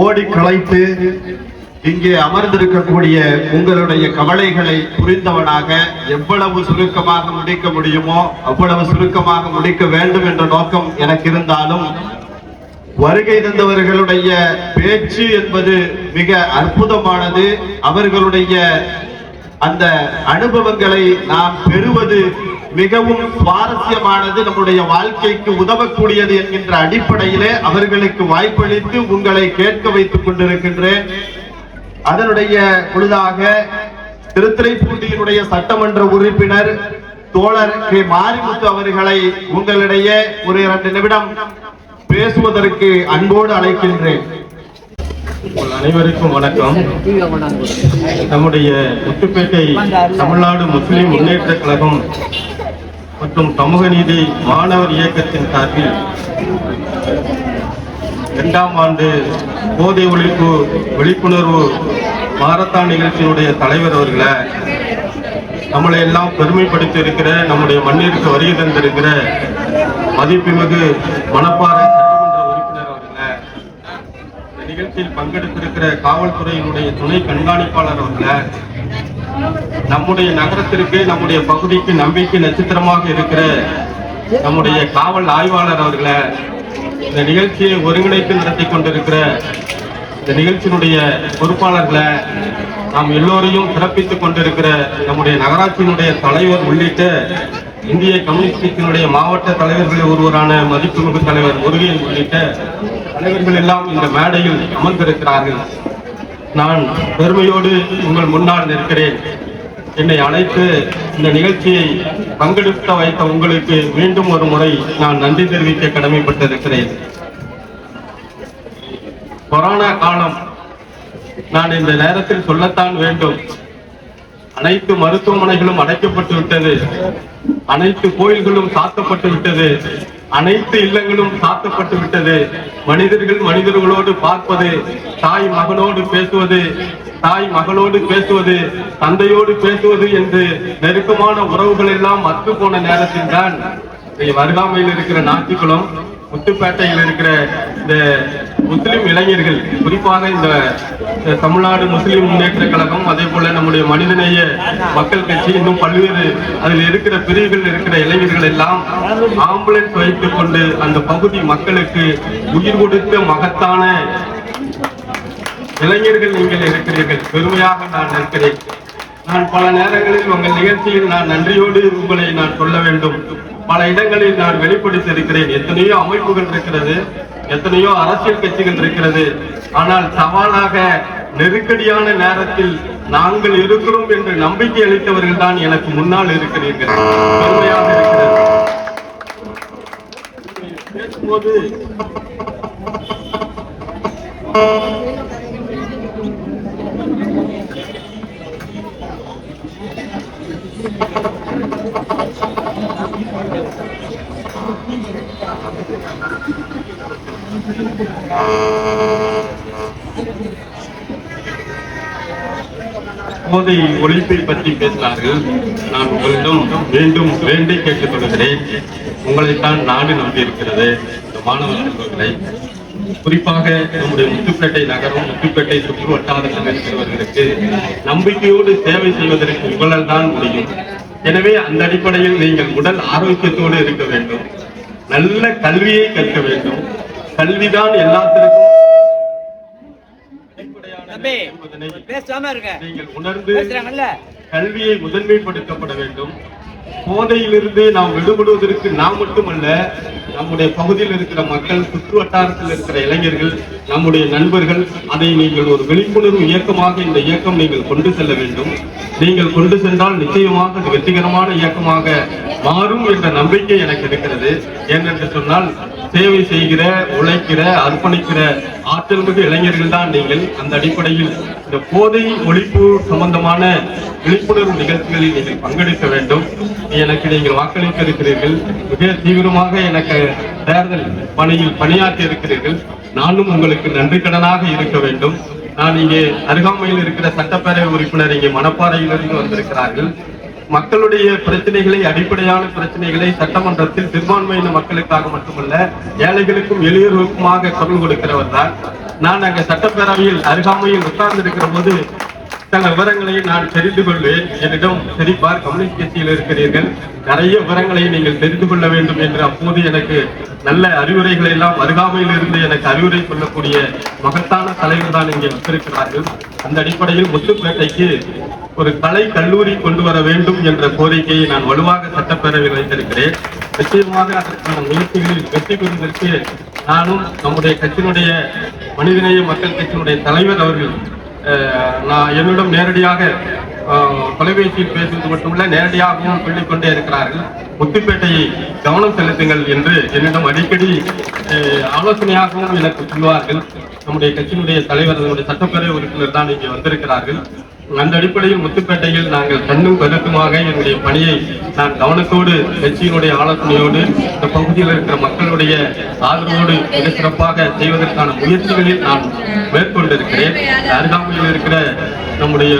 ஓடி களைத்து இங்கே அமர்ந்திருக்கக்கூடிய உங்களுடைய கவலைகளை புரிந்தவனாக எவ்வளவு சுருக்கமாக முடிக்க முடியுமோ அவ்வளவு சுருக்கமாக முடிக்க வேண்டும் என்ற நோக்கம் எனக்கு இருந்தாலும் வருகை தந்தவர்களுடைய பேச்சு என்பது மிக அற்புதமானது. அவர்களுடைய அந்த அனுபவங்களை நாம் பெறுவது மிகவும் சுவாரஸ்யமானது நம்முடைய வாழ்க்கைக்கு உதவக்கூடியது என்கின்ற அடிப்படையிலே அவர்களுக்கு வாய்ப்பளித்து உங்களை கேட்க வைத்துக் கொண்டிருக்கின்றேன். அதனுடைய பொழுதாக திருத்துறைப்பூண்டியினுடைய சட்டமன்ற உறுப்பினர் தோழர் கே. மாரிமுத்து அவர்களை உங்களிடையே ஒரு இரண்டு நிமிடம் பேசுவதற்கு அன்போடு அழைக்கின்றேன். உங்கள் அனைவருக்கும் வணக்கம். நம்முடைய முத்துப்பேட்டை தமிழ்நாடு முஸ்லிம் முன்னேற்ற கழகம் மற்றும் சமூக நீதி மாணவர் இயக்கத்தின் சார்பில் இரண்டாம் ஆண்டு போதை ஒழிப்பு விழிப்புணர்வு மாரத்தான் நிகழ்ச்சியினுடைய தலைவர் அவர்களை நம்மளை எல்லாம் பெருமைப்படுத்தி இருக்கிற நம்முடைய மண்ணிற்கு வருகை தந்திருக்கிற மதிப்புமிகு மணப்பாறை சட்டமன்ற உறுப்பினர் அவர்களை நிகழ்ச்சியில் பங்கெடுத்திருக்கிற காவல்துறையினுடைய துணை கண்காணிப்பாளர் அவர்களை நம்முடைய நகரத்திற்கு நம்முடைய பகுதிக்கு நம்பிக்கை நட்சத்திரமாக இருக்கிற நம்முடைய காவல் ஆய்வாளர் அவர்களை இந்த நிகழ்ச்சியை ஒருங்கிணைத்து நடத்தி கொண்டிருக்கிற இந்த நிகழ்ச்சியினுடைய பொறுப்பாளர்களை நாம் எல்லோரையும் சிறப்பித்துக் கொண்டிருக்கிற நம்முடைய நகராட்சியினுடைய தலைவர் உள்ளிட்ட இந்திய கம்யூனிஸ்ட் கட்சியினுடைய மாவட்ட தலைவர்களில் ஒருவரான மதிப்புமிகு தலைவர் முருகன் உள்ளிட்ட தலைவர்கள் எல்லாம் இந்த மேடையில் அமர்ந்திருக்கிறார்கள். நான் பெருமையோடு உங்கள் முன்னால் நிற்கிறேன். என்னை அழைத்து இந்த நிகழ்ச்சியை பங்கெடுக்க வைத்த உங்களுக்கு மீண்டும் ஒரு முறை நான் நன்றி தெரிவிக்க கடமைப்பட்டிருக்கிறேன். கொரோனா காலம் நான் இந்த நேரத்தில் சொல்லத்தான் வேண்டும். அனைத்து மருத்துவமனைகளும் அடைக்கப்பட்டு விட்டது. அனைத்து கோயில்களும் சாத்தப்பட்டு விட்டது. அனைத்து இல்லங்களும் சாத்தப்பட்டு விட்டது. மனிதர்கள் மனிதர்களோடு பார்ப்பது தாய் மகனோடு பேசுவது தாய் மகளோடு பேசுவது தந்தையோடு பேசுவது என்று நெருக்கமான உறவுகள் எல்லாம் மத்து போன நேரத்தில் தான் வருகாமையில் இருக்கிற நாட்டுக்குளம் முத்துப்பேட்டையில் இருக்கிற இந்த முஸ்லிம் இளைஞர்கள் குறிப்பாக இந்த தமிழ்நாடு முஸ்லிம் முன்னேற்ற கழகம் அதே போல நம்முடைய மனிதநேய மக்கள் கட்சி இன்னும் பல்வேறு அதில் இருக்கிற பிரிவுகள் இருக்கிற இளைஞர்கள் எல்லாம் ஆம்புலன்ஸ் வைத்துக் கொண்டு அந்த பகுதி மக்களுக்கு உயிர் கொடுத்த மகத்தான இளைஞர்கள் நீங்கள் இருக்கிறீர்கள். பெருமையாக நான் நிற்கிறேன் நான் பல நேரங்களில் உங்கள் நிகழ்ச்சியில் நான் நன்றியோடு உங்களை நான் சொல்ல வேண்டும். பல இடங்களில் நான் வெளிப்படுத்தி இருக்கிறேன் எத்தனையோ அமைப்புகள் இருக்கிறது. எத்தனையோ அரசியல் கட்சிகள் இருக்கிறது. ஆனால் சவாலாக நெருக்கடியான நேரத்தில் நாங்கள் இருக்கிறோம் என்று நம்பிக்கை அளித்தவர்கள் தான் எனக்கு முன்னால் இருக்கிறீர்கள். பெருமையாக இருக்கிறது. பேசும்போது போதை ஒழிப்பை பற்றி பேசினார்கள். நான் உங்களிடம் மீண்டும் வேண்டி கேட்டுக் கொள்கிறேன். உங்களைத்தான் நாடு நம்பியிருக்கிறது இந்த மாணவ செல்வங்களை குறிப்பாக நம்முடைய முத்துப்பேட்டை நகரம் முத்துப்பேட்டை சுற்று வட்டாரத்தில் இருக்கிறவர்களுக்கு நம்பிக்கையோடு சேவை செய்வதற்கு உங்களால் தான் முடியும். எனவே அந்த அடிப்படையில் நீங்கள் உடல் ஆரோக்கியத்தோடு இருக்க வேண்டும். நல்ல கல்வியை கற்க வேண்டும். கல்விதான் எல்லாத்திற்கும். நீங்கள் உணர்ந்து கல்வியை முதன்மைப்படுத்தப்பட வேண்டும். போதையிலிருந்து நாம் விடுபடுவதற்கு நாம் மட்டுமல்ல நம்முடைய பகுதியில் இருக்கிற மக்கள் சுற்று வட்டாரத்தில் இருக்கிற இளைஞர்கள் நம்முடைய நண்பர்கள் அதை நீங்கள் ஒரு விழிப்புணர்வு இயக்கமாக இந்த இயக்கம் நீங்கள் கொண்டு செல்ல வேண்டும். நீங்கள் கொண்டு சென்றால் நிச்சயமாக அது வெற்றிகரமான இயக்கமாக மாறும் என்ற நம்பிக்கை எனக்கு இருக்கிறது. ஏனென்று சொன்னால் சேவை செய்கிற உழைக்கிற அர்ப்பணிக்கிற ஆற்றல் மிகு இளைஞர்கள் தான் நீங்கள். அந்த அடிப்படையில் இந்த போதை ஒழிப்பு சம்பந்தமான விழிப்புணர்வு நிகழ்ச்சிகளில் நீங்கள் பங்கெடுக்க வேண்டும். எனக்கு நீங்கள் வாக்களிக்க இருக்கிறீர்கள் மிக தீவிரமாக எனக்கு தேர்தல் பணியில் பணியாற்றி இருக்கிறீர்கள் நானும் உங்களுக்கு நன்றி கடனாக இருக்க வேண்டும். நான் இங்கே அருகாமையில் இருக்கிற சட்டப்பேரவை உறுப்பினர் இங்கே மணப்பாறையிலிருந்து வந்திருக்கிறார்கள். மக்களுடைய பிரச்சனைகளை அடிப்படையான பிரச்சனைகளை சட்டமன்றத்தில் சிறுபான்மையின மக்களுக்காக மட்டுமல்ல ஏழைகளுக்கும் எளியோருக்குமாக குரல் கொடுக்கிறவர் தான். நான் அங்கே சட்டப்பேரவையில் அருகாமையில் உட்கார்ந்திருக்கிற போது சில விவரங்களை நான் தெரிந்து கொள்வேன் என்னிடம் சரிபார் கம்யூனிஸ்ட் கட்சியில் இருக்கிறீர்கள். நிறைய விவரங்களை நீங்கள் தெரிந்து கொள்ள வேண்டும் என்று அப்போது எனக்கு நல்ல அறிவுரைகளை எல்லாம் அருகாமையில் இருந்து எனக்கு அறிவுரை சொல்லக்கூடிய மகத்தான தலைவர் தான் இங்கே வந்திருக்கிறார்கள். அந்த அடிப்படையில் முத்துப்பேட்டைக்கு ஒரு கலை கல்லூரி கொண்டு வர வேண்டும் என்ற கோரிக்கையை நான் வலுவாக சட்டப்பேரவையில் வைத்திருக்கிறேன். நிச்சயமாக அதற்கான முயற்சிகளில் வெற்றி பெறுவதற்கு நானும் நம்முடைய கட்சியினுடைய மனிதநேய மக்கள் கட்சியினுடைய தலைவர் அவர்கள் நான் என்னிடம் நேரடியாக தொலைபேசியில் பேசுவது மட்டுமல்ல நேரடியாகவும் சொல்லிக்கொண்டே இருக்கிறார்கள். முத்துப்பேட்டையை கவனம் செலுத்துங்கள் என்று என்னிடம் அடிக்கடி ஆலோசனையாகவும் எனக்கு சொல்வார்கள் நம்முடைய கட்சியினுடைய தலைவர் நம்முடைய சட்டப்பேரவை உறுப்பினர் தான் இங்கே வந்திருக்கிறார்கள். அந்த அடிப்படையில் முத்துப்பேட்டையில் நாங்கள் கண்ணும் கருத்துமாக என்னுடைய பணியை நான் கவனத்தோடு கட்சியினுடைய ஆலோசனையோடு இந்த பகுதியில் இருக்கிற மக்களுடைய ஆதரவோடு மிக சிறப்பாக செய்வதற்கான முயற்சிகளில் நான் மேற்கொண்டிருக்கிறேன். அருகாமையில் இருக்கிற நம்முடைய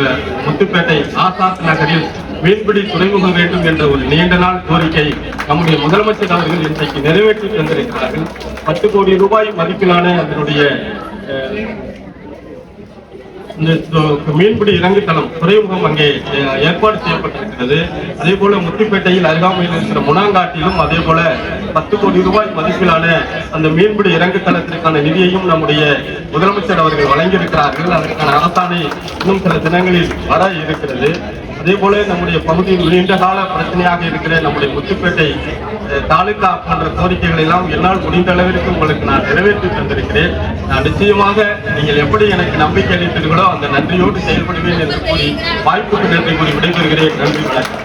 முத்துப்பேட்டை ஆசாத் நகரில் மீன்பிடி துறைமுகம் வேண்டும் என்ற ஒரு நீண்ட நாள் கோரிக்கை நம்முடைய முதலமைச்சர் அவர்கள் இன்றைக்கு நிறைவேற்றி தந்திருக்கிறார்கள். பத்து கோடி ரூபாய் மதிப்பிலான அதனுடைய மீன்பிடி இறங்குத்தளம் துறைமுகம் அங்கே ஏற்பாடு செய்யப்பட்டிருக்கிறது. அதே போல முத்துப்பேட்டையில் அருகாமையில் இருக்கிற முனாங்காட்டிலும் அதே போல பத்து கோடி ரூபாய் மதிப்பிலான அந்த மீன்பிடி இறங்குதளத்திற்கான நிதியையும் நம்முடைய முதலமைச்சர் அவர்கள் வழங்கியிருக்கிறார்கள். அதற்கான அரசாணை இன்னும் சில தினங்களில் வர இருக்கிறது. அதே போல நம்முடைய பகுதியில் நீண்ட கால பிரச்சனையாக இருக்கிற நம்முடைய முத்துப்பேட்டை தாலுகா போன்ற கோரிக்கைகள் எல்லாம் என்னால் முடிந்த அளவிற்கு உங்களுக்கு நான் நிறைவேற்றி தந்திருக்கிறேன். நான் நிச்சயமாக நீங்கள் எப்படி எனக்கு நம்பிக்கை அளித்தீர்களோ அந்த நன்றியோடு செயல்படுவேன் என்று கூறி வாய்ப்புக்கு நன்றி கூறி விடைபெறுகிறேன். நன்றி வணக்கம்.